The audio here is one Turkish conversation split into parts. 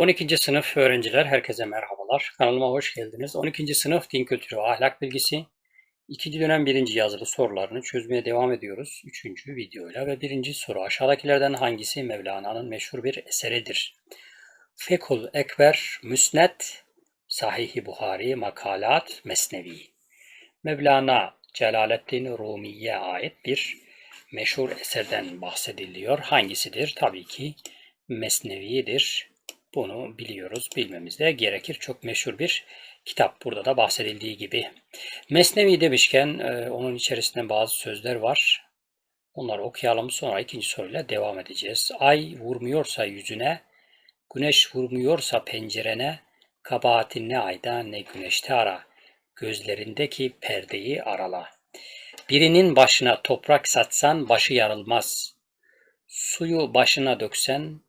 12. sınıf öğrenciler herkese merhabalar. Kanalıma hoş geldiniz. 12. sınıf din kültürü ahlak bilgisi 2. dönem 1. yazılı sorularını çözmeye devam ediyoruz. 3. videoyla ve 1. soru aşağıdakilerden hangisi Mevlana'nın meşhur bir eseridir? Fekul Ekber, Müsnet, Sahih-i Buhari, Makalat, Mesnevi. Mevlana Celaleddin Rumi'ye ait bir meşhur eserden bahsediliyor. Hangisidir? Tabii ki Mesnevi'dir. Bunu biliyoruz, bilmemiz de gerekir. Çok meşhur bir kitap. Burada da bahsedildiği gibi. Mesnevi demişken e, onun içerisinde bazı sözler var. Onları okuyalım sonra ikinci soruyla devam edeceğiz. Ay vurmuyorsa yüzüne, güneş vurmuyorsa pencerene, kabahatin ne ayda ne güneşte ara, gözlerindeki perdeyi arala. Birinin başına toprak satsan başı yarılmaz. Suyu başına döksen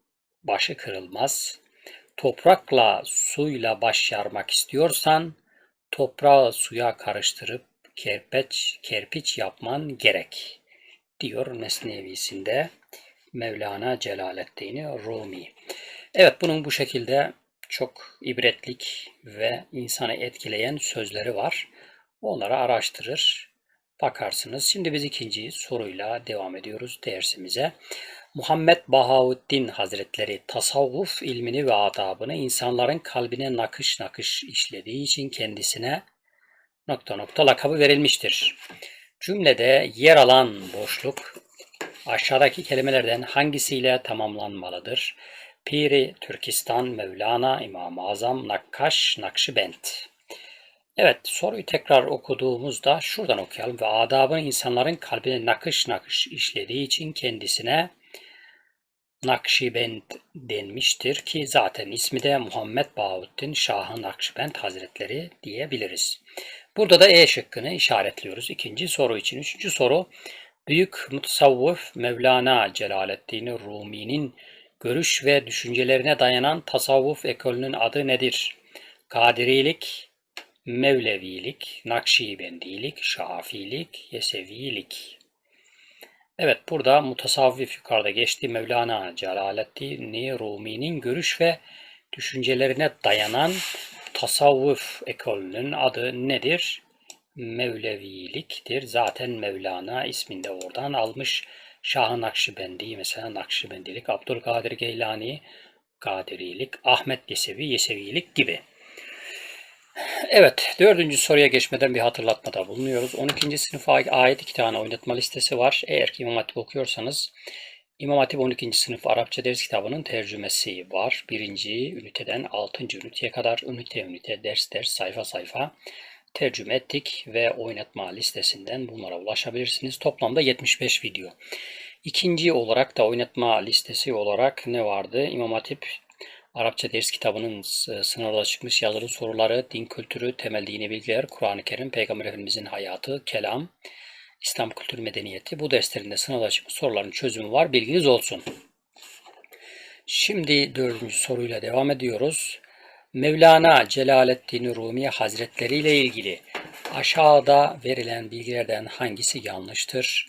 başı kırılmaz. Toprakla suyla baş yarmak istiyorsan toprağı suya karıştırıp kerpiç, kerpiç yapman gerek diyor Mesnevisinde Mevlana Celaleddin Rumi. Evet bunun bu şekilde çok ibretlik ve insanı etkileyen sözleri var. Onları araştırır, bakarsınız. Şimdi biz ikinci soruyla devam ediyoruz dersimize. Muhammed Bahauddin Hazretleri tasavvuf ilmini ve adabını insanların kalbine nakış nakış işlediği için kendisine nokta nokta lakabı verilmiştir. Cümlede yer alan boşluk aşağıdaki kelimelerden hangisiyle tamamlanmalıdır? Piri, Türkistan, Mevlana, İmam-ı Azam, Nakkaş, Nakşibend. Evet soruyu tekrar okuduğumuzda şuradan okuyalım. Ve adabını insanların kalbine nakış nakış işlediği için kendisine Nakşibend denmiştir ki zaten ismi de Muhammed Bahuddin Şahı Nakşibend Hazretleri diyebiliriz. Burada da E şıkkını işaretliyoruz ikinci soru için. Üçüncü soru Büyük Mutasavvuf Mevlana Celaleddin Rumi'nin görüş ve düşüncelerine dayanan tasavvuf ekolünün adı nedir? Kadirilik, Mevlevilik, Nakşibendilik, Şafilik, Yesevilik. Evet burada mutasavvif yukarıda geçti Mevlana Celaleddin Rumi'nin görüş ve düşüncelerine dayanan tasavvuf ekolünün adı nedir? Mevleviliktir. Zaten Mevlana isminde oradan almış. Şah-ı Nakşibendi mesela Nakşibendilik, Abdülkadir Geylani, Kadirilik, Ahmet Yesevi, Yesevilik gibi. Evet, dördüncü soruya geçmeden bir hatırlatmada bulunuyoruz. 12. sınıfa ait iki tane oynatma listesi var. Eğer ki İmam Hatip okuyorsanız İmam Hatip 12. sınıf Arapça ders kitabının tercümesi var. Birinci üniteden 6. üniteye kadar ünite ünite, ders ders, sayfa sayfa tercüme ettik ve oynatma listesinden bunlara ulaşabilirsiniz. Toplamda 75 video. İkinci olarak da oynatma listesi olarak ne vardı? İmam Hatip Arapça ders kitabının e, sınavda çıkmış yazılı soruları, din kültürü, temel dini bilgiler, Kur'an-ı Kerim, Peygamber Efendimizin hayatı, kelam, İslam kültürü medeniyeti. Bu derslerinde sınavda çıkmış soruların çözümü var. Bilginiz olsun. Şimdi dördüncü soruyla devam ediyoruz. Mevlana Celaleddin Rumi Hazretleri ile ilgili aşağıda verilen bilgilerden hangisi yanlıştır?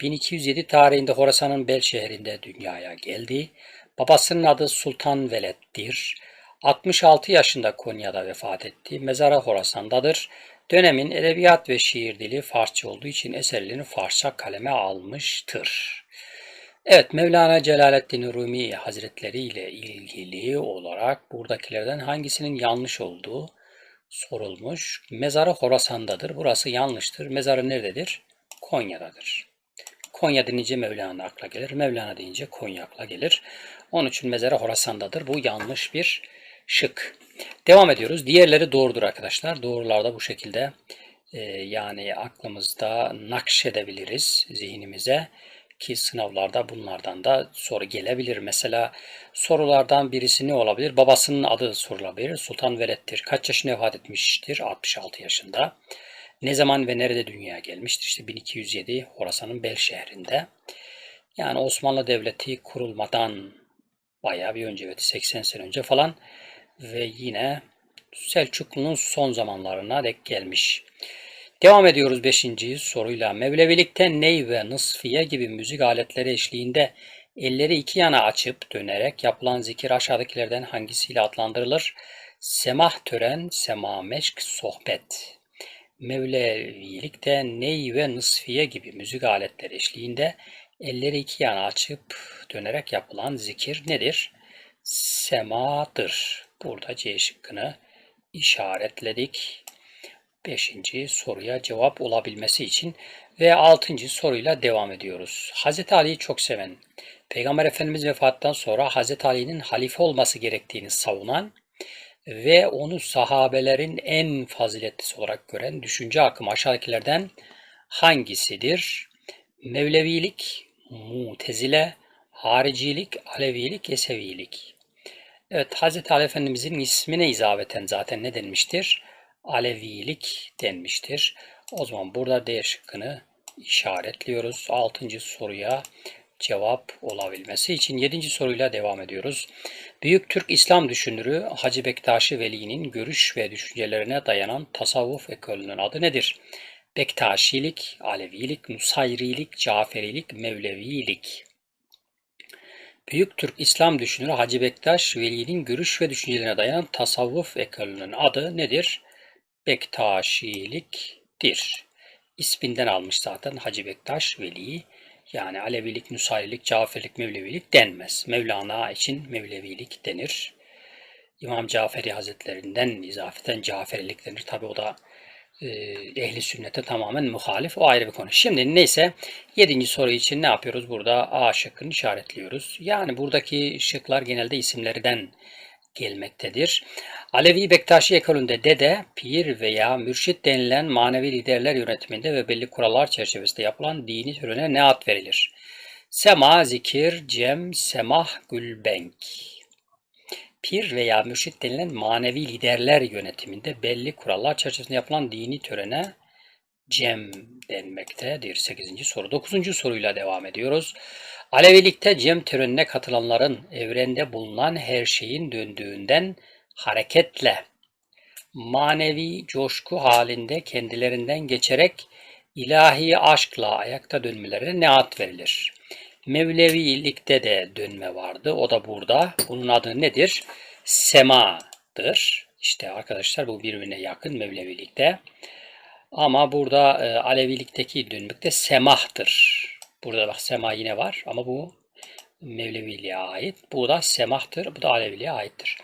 1207 tarihinde Horasan'ın Bel şehrinde dünyaya geldi. Babasının adı Sultan Veled'dir. 66 yaşında Konya'da vefat etti. Mezara Horasan'dadır. Dönemin edebiyat ve şiir dili Farsça olduğu için eserlerini Farsça kaleme almıştır. Evet Mevlana Celaleddin Rumi Hazretleri ile ilgili olarak buradakilerden hangisinin yanlış olduğu sorulmuş. Mezarı Horasan'dadır. Burası yanlıştır. Mezarı nerededir? Konya'dadır. Konya denince Mevlana akla gelir. Mevlana deyince Konya akla gelir. Onun için mezarı Horasan'dadır. Bu yanlış bir şık. Devam ediyoruz. Diğerleri doğrudur arkadaşlar. Doğrular da bu şekilde e, yani aklımızda nakşedebiliriz zihnimize ki sınavlarda bunlardan da soru gelebilir. Mesela sorulardan birisi ne olabilir? Babasının adı sorulabilir. Sultan Veled'dir. Kaç yaşında vefat etmiştir? 66 yaşında. Ne zaman ve nerede dünyaya gelmiştir? İşte 1207 Horasan'ın Bel şehrinde. Yani Osmanlı Devleti kurulmadan bayağı bir önce, evet 80 sene önce falan ve yine Selçuklu'nun son zamanlarına dek gelmiş. Devam ediyoruz 5. soruyla. Mevlevilikte ney ve nısfiye gibi müzik aletleri eşliğinde Elleri iki yana açıp dönerek yapılan zikir aşağıdakilerden hangisiyle adlandırılır? Semah tören, sema meşk, sohbet. Mevlevilikte ney ve nısfiye gibi müzik aletleri eşliğinde elleri iki yana açıp dönerek yapılan zikir nedir? Semadır. Burada C şıkkını işaretledik. Beşinci soruya cevap olabilmesi için ve altıncı soruyla devam ediyoruz. Hz. Ali'yi çok seven, Peygamber Efendimiz vefattan sonra Hz. Ali'nin halife olması gerektiğini savunan ve onu sahabelerin en faziletlisi olarak gören düşünce akımı aşağıdakilerden hangisidir? Mevlevilik, Mutezile, Haricilik, Alevilik, Yesevilik. Evet, Hz. Ali Efendimizin ismine izaveten zaten ne denmiştir? Alevilik denmiştir. O zaman burada D şıkkını işaretliyoruz. Altıncı soruya cevap olabilmesi için yedinci soruyla devam ediyoruz. Büyük Türk İslam düşünürü Hacı Bektaşi Veli'nin görüş ve düşüncelerine dayanan tasavvuf ekolünün adı nedir? Bektaşilik, Alevilik, Nusayrilik, Caferilik, Mevlevilik. Büyük Türk İslam düşünürü Hacı Bektaş Veli'nin görüş ve düşüncelerine dayanan tasavvuf ekolünün adı nedir? Bektaşiliktir. İsminden almış zaten Hacı Bektaş Veli. Yani Alevilik, Nusayrilik, Caferlik, Mevlevilik denmez. Mevlana için Mevlevilik denir. İmam Caferi Hazretlerinden izafeten Caferilik denir. Tabi o da ehli sünnete tamamen muhalif. O ayrı bir konu. Şimdi neyse yedinci soru için ne yapıyoruz? Burada A şıkkını işaretliyoruz. Yani buradaki şıklar genelde isimlerden gelmektedir. Alevi Bektaşi ekolünde dede, pir veya mürşit denilen manevi liderler yönetiminde ve belli kurallar çerçevesinde yapılan dini törene ne ad verilir? Sema, zikir, cem, semah, gülbenk. Pir veya mürşit denilen manevi liderler yönetiminde belli kurallar çerçevesinde yapılan dini törene cem denmektedir. 8. soru. 9. soruyla devam ediyoruz. Alevilikte cem törenine katılanların evrende bulunan her şeyin döndüğünden hareketle manevi coşku halinde kendilerinden geçerek ilahi aşkla ayakta dönmelerine ne ad verilir? Mevlevilikte de dönme vardı. O da burada. Bunun adı nedir? Sema'dır. İşte arkadaşlar bu birbirine yakın Mevlevilikte. Ama burada e, Alevilikteki dönmekte semahdır. Burada bak sema yine var ama bu Mevleviliğe ait. Bu da semahtır. Bu da Aleviliğe aittir.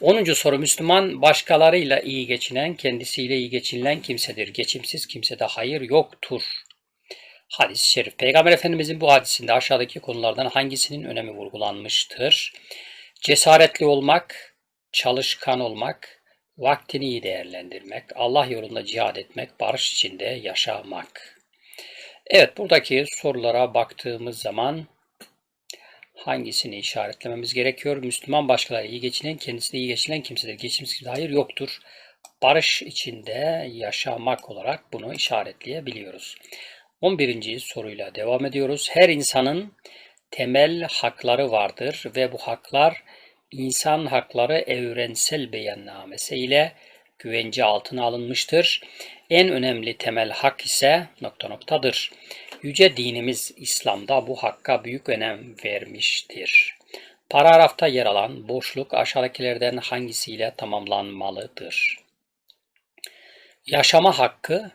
10. soru Müslüman başkalarıyla iyi geçinen, kendisiyle iyi geçinilen kimsedir. Geçimsiz kimsede hayır yoktur. Hadis-i şerif. Peygamber Efendimizin bu hadisinde aşağıdaki konulardan hangisinin önemi vurgulanmıştır? Cesaretli olmak, çalışkan olmak, vaktini iyi değerlendirmek, Allah yolunda cihad etmek, barış içinde yaşamak. Evet buradaki sorulara baktığımız zaman hangisini işaretlememiz gerekiyor? Müslüman başkaları iyi geçinen, kendisi de iyi geçinen kimsedir. Geçimsiz kimse hayır yoktur. Barış içinde yaşamak olarak bunu işaretleyebiliyoruz. 11. soruyla devam ediyoruz. Her insanın temel hakları vardır ve bu haklar insan hakları evrensel beyannamesi ile güvence altına alınmıştır. En önemli temel hak ise nokta noktadır. Yüce dinimiz İslam'da bu hakka büyük önem vermiştir. Paragrafta yer alan boşluk aşağıdakilerden hangisiyle tamamlanmalıdır? Yaşama hakkı,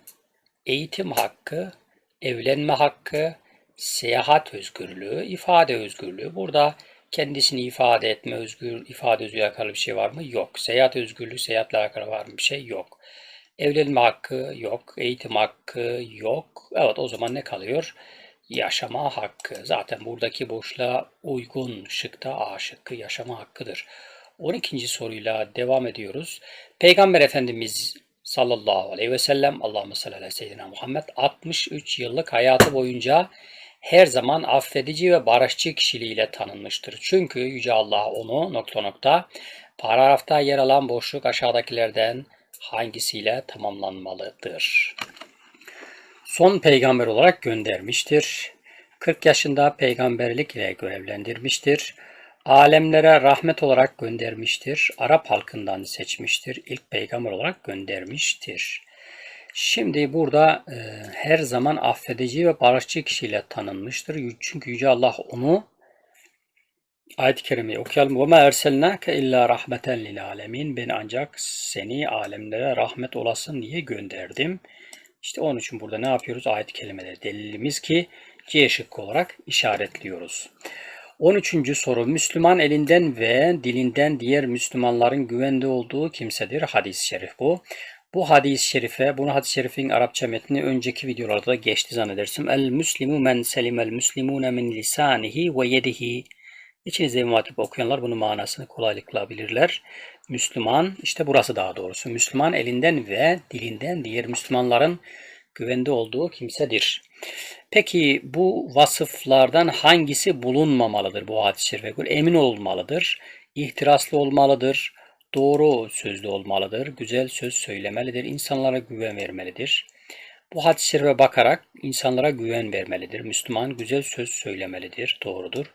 eğitim hakkı, evlenme hakkı, seyahat özgürlüğü, ifade özgürlüğü. Burada kendisini ifade etme özgür, ifade özgürlüğü alakalı bir şey var mı? Yok. Seyahat özgürlüğü, seyahatle alakalı var mı bir şey? Yok. Evlenme hakkı yok, eğitim hakkı yok. Evet o zaman ne kalıyor? Yaşama hakkı. Zaten buradaki boşluğa uygun şıkta A şıkkı yaşama hakkıdır. 12. soruyla devam ediyoruz. Peygamber Efendimiz sallallahu aleyhi ve sellem Allahümme salli aleyhi seyyidina Muhammed 63 yıllık hayatı boyunca her zaman affedici ve barışçı kişiliğiyle tanınmıştır. Çünkü Yüce Allah onu nokta nokta paragrafta yer alan boşluk aşağıdakilerden hangisiyle tamamlanmalıdır? Son peygamber olarak göndermiştir. 40 yaşında peygamberlik ile görevlendirmiştir Alemlere rahmet olarak göndermiştir. Arap halkından seçmiştir. İlk peygamber olarak göndermiştir. Şimdi burada e, her zaman affedici ve barışçı kişiyle tanınmıştır. Çünkü Yüce Allah onu Ayet-i Kerime'yi okuyalım. وَمَا اَرْسَلْنَاكَ اِلَّا رَحْمَةً لِلْعَالَمِينَ Ben ancak seni alemlere rahmet olasın diye gönderdim. İşte onun için burada ne yapıyoruz? Ayet-i Kerime'de delilimiz ki C şıkkı olarak işaretliyoruz. 13. soru Müslüman elinden ve dilinden diğer Müslümanların güvende olduğu kimsedir. Hadis-i şerif bu. Bu hadis-i şerife, bunu hadis-i şerifin Arapça metni önceki videolarda da geçti zannedersin. El müslimu men selimel müslimune min lisanihi ve yedihi. İçinizde İmam Hatip okuyanlar bunun manasını kolaylıkla bilirler. Müslüman, işte burası daha doğrusu. Müslüman elinden ve dilinden diğer Müslümanların güvende olduğu kimsedir. Peki bu vasıflardan hangisi bulunmamalıdır bu hadis-i şerife? Emin olmalıdır, ihtiraslı olmalıdır, doğru sözlü olmalıdır, güzel söz söylemelidir, insanlara güven vermelidir. Bu hadis-i şerife bakarak insanlara güven vermelidir. Müslüman güzel söz söylemelidir, doğrudur.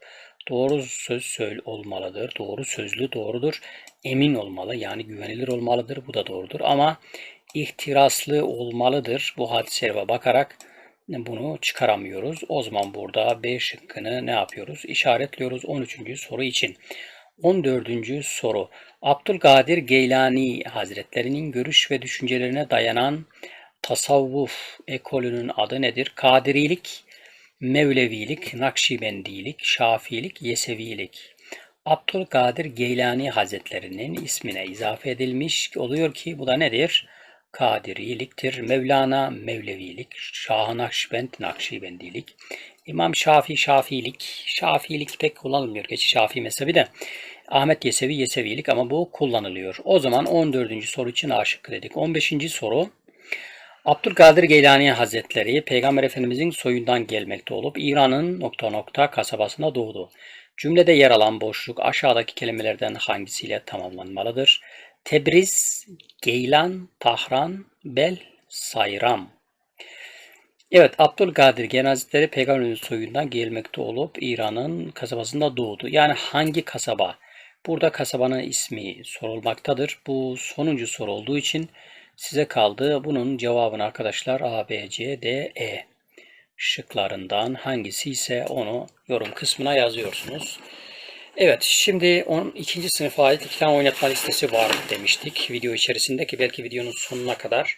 Doğru söz söyle olmalıdır, doğru sözlü doğrudur. Emin olmalı yani güvenilir olmalıdır, bu da doğrudur. Ama ihtiraslı olmalıdır. Bu hadis-i şerife bakarak bunu çıkaramıyoruz. O zaman burada B şıkkını ne yapıyoruz? İşaretliyoruz 13. soru için. 14. soru. Abdülkadir Geylani Hazretlerinin görüş ve düşüncelerine dayanan tasavvuf ekolünün adı nedir? Kadirilik, Mevlevilik, Nakşibendilik, Şafiilik, Yesevilik. Abdülkadir Geylani Hazretlerinin ismine izafe edilmiş oluyor ki bu da nedir? Kadiriliktir. Mevlana Mevlevilik, Şah-ı Nakşibend Nakşibendilik, İmam Şafi Şafiilik, Şafiilik pek kullanılmıyor. Geçi Şafii mezhebi de Ahmet Yesevi Yesevilik ama bu kullanılıyor. O zaman 14. soru için A şıkkı dedik. 15. soru Abdülkadir Geylani Hazretleri Peygamber Efendimizin soyundan gelmekte olup İran'ın nokta nokta kasabasında doğdu. Cümlede yer alan boşluk aşağıdaki kelimelerden hangisiyle tamamlanmalıdır? Tebriz, Geylan, Tahran, Bel, Sayram. Evet, Abdülkadir Geylani Hazretleri Peygamberin soyundan gelmekte olup İran'ın kasabasında doğdu. Yani hangi kasaba? Burada kasabanın ismi sorulmaktadır. Bu sonuncu soru olduğu için size kaldı. Bunun cevabını arkadaşlar A, B, C, D, E şıklarından hangisi ise onu yorum kısmına yazıyorsunuz. Evet şimdi 12. sınıfa ait iki tane oynatma listesi var demiştik video içerisinde ki belki videonun sonuna kadar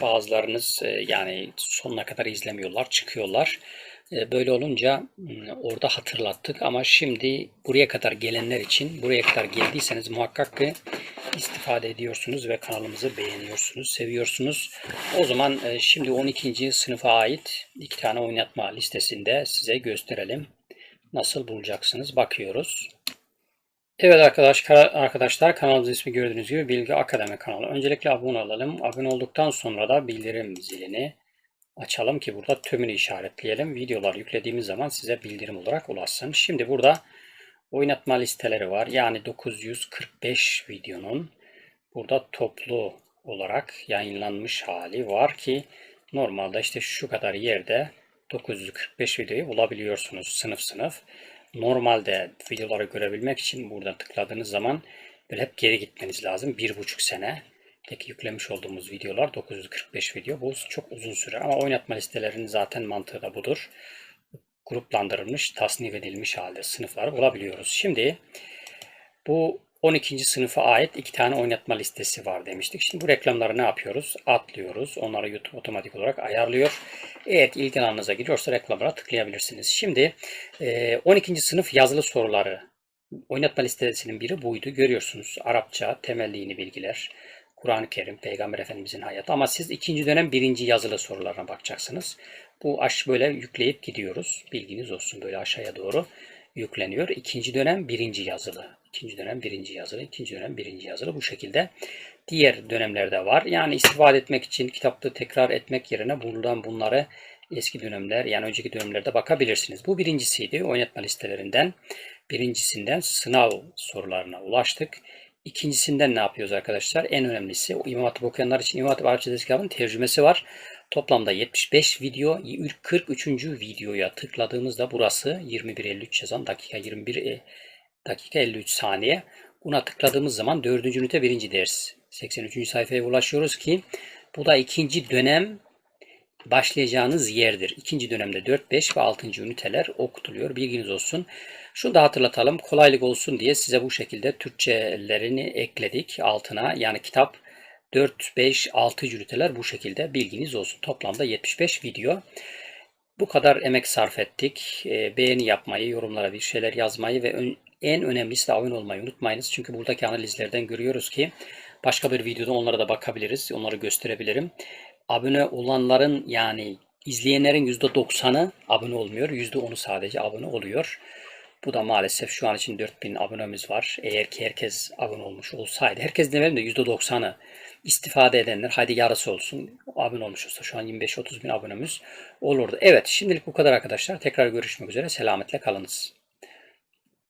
bazılarınız e, yani sonuna kadar izlemiyorlar çıkıyorlar. E, böyle olunca orada hatırlattık ama şimdi buraya kadar gelenler için buraya kadar geldiyseniz muhakkak ki istifade ediyorsunuz ve kanalımızı beğeniyorsunuz, seviyorsunuz. O zaman e, şimdi 12. sınıfa ait iki tane oynatma listesinde size gösterelim. Nasıl bulacaksınız bakıyoruz. Evet arkadaşlar, arkadaşlar kanalımızın ismi gördüğünüz gibi Bilgi Akademi kanalı. Öncelikle abone olalım. Abone olduktan sonra da bildirim zilini açalım ki burada tümünü işaretleyelim. Videolar yüklediğimiz zaman size bildirim olarak ulaşsın. Şimdi burada oynatma listeleri var. Yani 945 videonun burada toplu olarak yayınlanmış hali var ki normalde işte şu kadar yerde 945 videoyu bulabiliyorsunuz sınıf sınıf. Normalde videoları görebilmek için burada tıkladığınız zaman böyle hep geri gitmeniz lazım. Bir buçuk sene Peki yüklemiş olduğumuz videolar 945 video. Bu çok uzun süre ama oynatma listelerinin zaten mantığı da budur. Gruplandırılmış, tasnif edilmiş halde sınıfları bulabiliyoruz. Şimdi bu 12. sınıfa ait iki tane oynatma listesi var demiştik. Şimdi bu reklamları ne yapıyoruz? Atlıyoruz. Onları YouTube otomatik olarak ayarlıyor. Eğer ilgi alanınıza giriyorsa reklamlara tıklayabilirsiniz. Şimdi 12. sınıf yazılı soruları oynatma listesinin biri buydu. Görüyorsunuz Arapça, temel dini bilgiler, Kur'an-ı Kerim, Peygamber Efendimizin hayatı. Ama siz ikinci dönem birinci yazılı sorularına bakacaksınız. Bu aş böyle yükleyip gidiyoruz. Bilginiz olsun böyle aşağıya doğru yükleniyor. İkinci dönem birinci yazılı. İkinci dönem birinci yazılı. ikinci dönem birinci yazılı. Bu şekilde diğer dönemlerde var. Yani istifade etmek için kitapta tekrar etmek yerine buradan bunları eski dönemler yani önceki dönemlerde bakabilirsiniz. Bu birincisiydi oynatma listelerinden. Birincisinden sınav sorularına ulaştık. İkincisinden ne yapıyoruz arkadaşlar? En önemlisi İmam Hatip okuyanlar için İmam Hatip Arapça kitabının tercümesi var. Toplamda 75 video, 43. videoya tıkladığımızda burası 21.53 yazan dakika 21 e, dakika 53 saniye. Buna tıkladığımız zaman 4. ünite 1. ders 83. sayfaya ulaşıyoruz ki bu da ikinci dönem başlayacağınız yerdir. İkinci dönemde 4, 5 ve 6. üniteler okutuluyor. Bilginiz olsun. Şunu da hatırlatalım. Kolaylık olsun diye size bu şekilde Türkçelerini ekledik altına. Yani kitap 4, 5, 6 cülteler bu şekilde bilginiz olsun. Toplamda 75 video. Bu kadar emek sarf ettik. Ee, beğeni yapmayı, yorumlara bir şeyler yazmayı ve en önemlisi de abone olmayı unutmayınız. Çünkü buradaki analizlerden görüyoruz ki başka bir videoda onlara da bakabiliriz. Onları gösterebilirim. Abone olanların yani izleyenlerin %90'ı abone olmuyor. %10'u sadece abone oluyor. Bu da maalesef şu an için 4000 abonemiz var. Eğer ki herkes abone olmuş olsaydı, herkes demeyelim de %90'ı istifade edenler, hadi yarısı olsun, abone olmuş olsa şu an 25-30 bin abonemiz olurdu. Evet, şimdilik bu kadar arkadaşlar. Tekrar görüşmek üzere. Selametle kalınız.